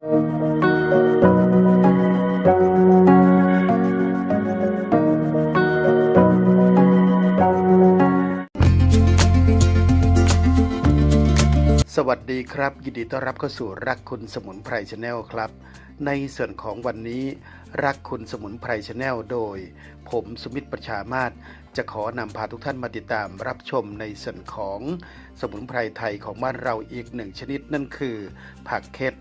สวัสดีครับ ยินดีต้อนรับเข้าสู่รักคุณสมุนไพรชาแนลครับ ในส่วนของวันนี้รักคุณสมุนไพรชาแนลโดย ผมสมิตรประชามาศจะขอนำพาทุกท่านมาติดตามรับชมในส่วนของสมุนไพรไทยของบ้านเราอีกหนึ่งชนิดนั่นคือ ผักเค็ด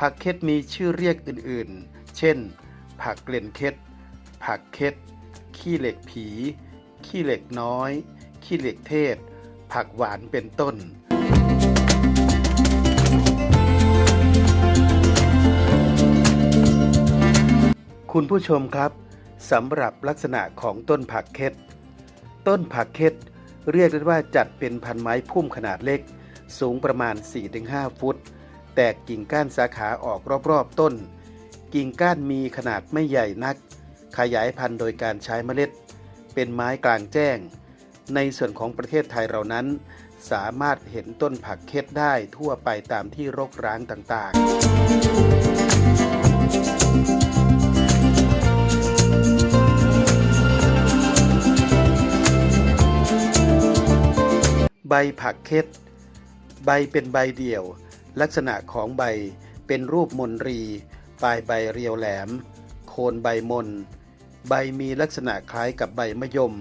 ผักเค็ดมีชื่อเรียกอื่นๆ เช่น ผักเกล็นเค็ด ผักเค็ด ขี้เหล็กผี ขี้เหล็กน้อย ขี้เหล็กเทศ ผักหวานเป็นต้น คุณผู้ชมครับสำหรับลักษณะของต้นผักเค็ด ต้นผักเค็ดเรียกได้ว่าจัดเป็นพันไม้พุ่มขนาดเล็ก สูงประมาณ 4-5 ฟุต แตกกิ่งก้านสาขาออกรอบๆต้น กิ่งก้านมีขนาดไม่ใหญ่นัก ขยายพันธุ์โดยการใช้เมล็ด เป็นไม้กลางแจ้ง ในส่วนของประเทศไทยเรานั้น สามารถเห็นต้นผักเค็ดได้ทั่วไปตามที่รกร้างต่างๆใบผักเค็ด ใบเป็นใบเดี่ยว ลักษณะของใบเป็นรูปมนรี ปลายใบเรียวแหลม โคนใบมน ใบมีลักษณะคล้ายกับใบมะยม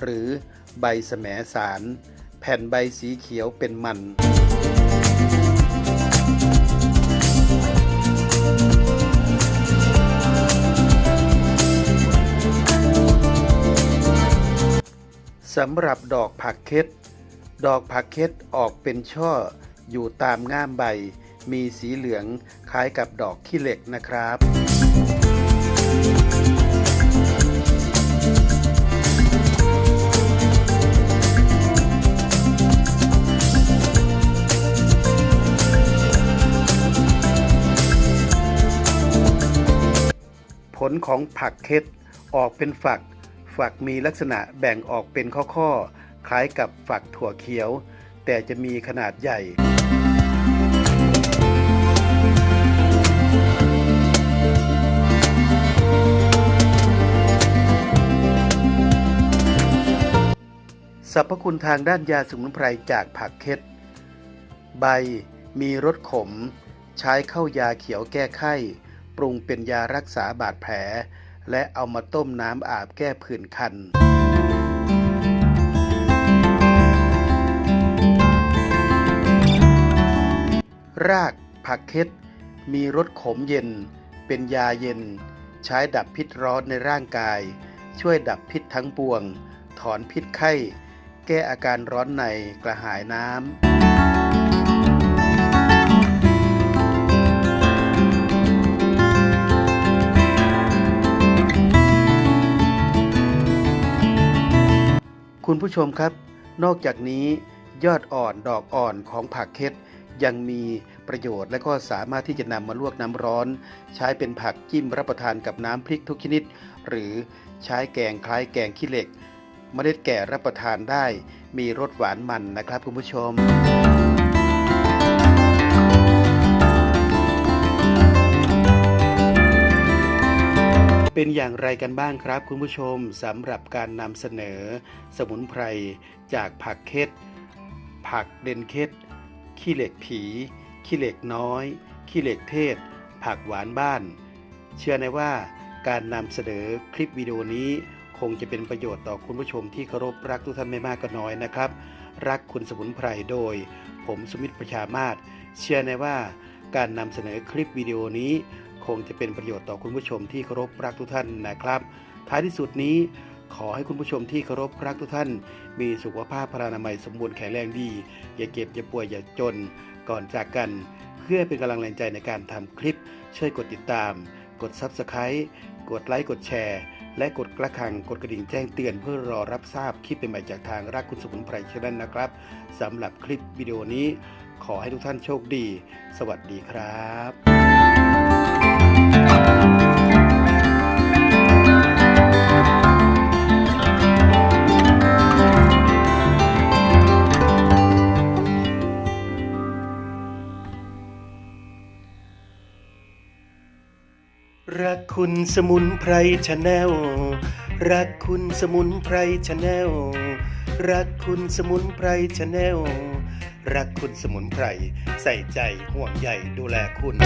หรือใบแสมสาร แผ่นใบสีเขียวเป็นมันสำหรับดอกผักเค็ด ดอกผักเค็ดออกเป็นช่อ อยู่ตามง่ามใบ มีสีเหลืองคล้ายกับดอกขี้เหล็กนะครับผลของผักเค็ดออกเป็นฝัก ฝักมีลักษณะแบ่งออกเป็นข้อๆ คล้ายกับฝักถั่วเขียว แต่จะมีขนาดใหญ่ รรพคุณทางด้านยาสมุนไพรจากผักเค็ด ใบมีรสขม ใช้เข้ายาเขียวแก้ไข้ ปรุงเป็นยารักษาบาดแผล และเอามาต้มน้ำอาบแก้ผื่นคัน รากผักเค็ด มีรสขมเย็น เป็นยาเย็น ใช้ดับพิษร้อนในร่างกาย ช่วยดับพิษทั้งปวง ถอนพิษไข้ แก้อาการร้อนในกระหายน้ำ คุณผู้ชมครับ นอกจากนี้ยอดอ่อนดอกอ่อนของผักเค็ดยังมีประโยชน์และก็สามารถที่จะนำมาลวกน้ำร้อน ใช้เป็นผักจิ้มรับประทานกับน้ำพริกทุกชนิด หรือใช้แกงคล้ายแกงขี้เหล็ก เมล็ดแก่รับประทานได้ มีรสหวานมันนะครับคุณผู้ชม เป็นอย่างไรกันบ้างครับคุณผู้ชมสำหรับการนำเสนอ สมุนไพรจากผักเค็ด ผักเดนเค็ด ขี้เหล็กผี ขี้เหล็กน้อย ขี้เหล็กเทศ ผักหวานบ้าน เชื่อในว่าการนำเสนอคลิปวิดีโอนี้ คงจะเป็นประโยชน์ต่อคุณผู้ชมที่เคารพรักทุกท่านไม่มากก็น้อยนะครับ รักคุณสมุนไพรโดย ผมสมิตรประชามาศเชื่อในว่าการนำเสนอคลิปวิดีโอนี้ คงจะเป็นประโยชน์ต่อคุณผู้ชมที่เคารพรักทุกท่านนะครับ ท้ายที่สุดนี้ขอให้คุณผู้ชมที่เคารพรักทุกท่าน มีสุขภาพพลานามัยสมบูรณ์แข็งแรงดี อย่าเก็บอย่าป่วยอย่าจน ก่อนจากกัน เพื่อเป็นกำลังแรงใจในการทำคลิป ช่วยกดติดตาม กด Subscribe กดไลค์กดแชร์ และกดกระคังกดกระดิ่งแจ้งเตือนเพื่อรอรับทราบคลิปใหม่จากทางรักคุณสมุนไพรชนันนะครับสำหรับคลิปวิดีโอนี้ ขอให้ทุกท่านโชคดี สวัสดีครับ รักคุณสมุนไพรชาแนล รักคุณสมุนไพรชาแนล รักคุณสมุนไพรชาแนล รักคุณสมุนไพรใส่ใจห่วงใยดูแลคุณ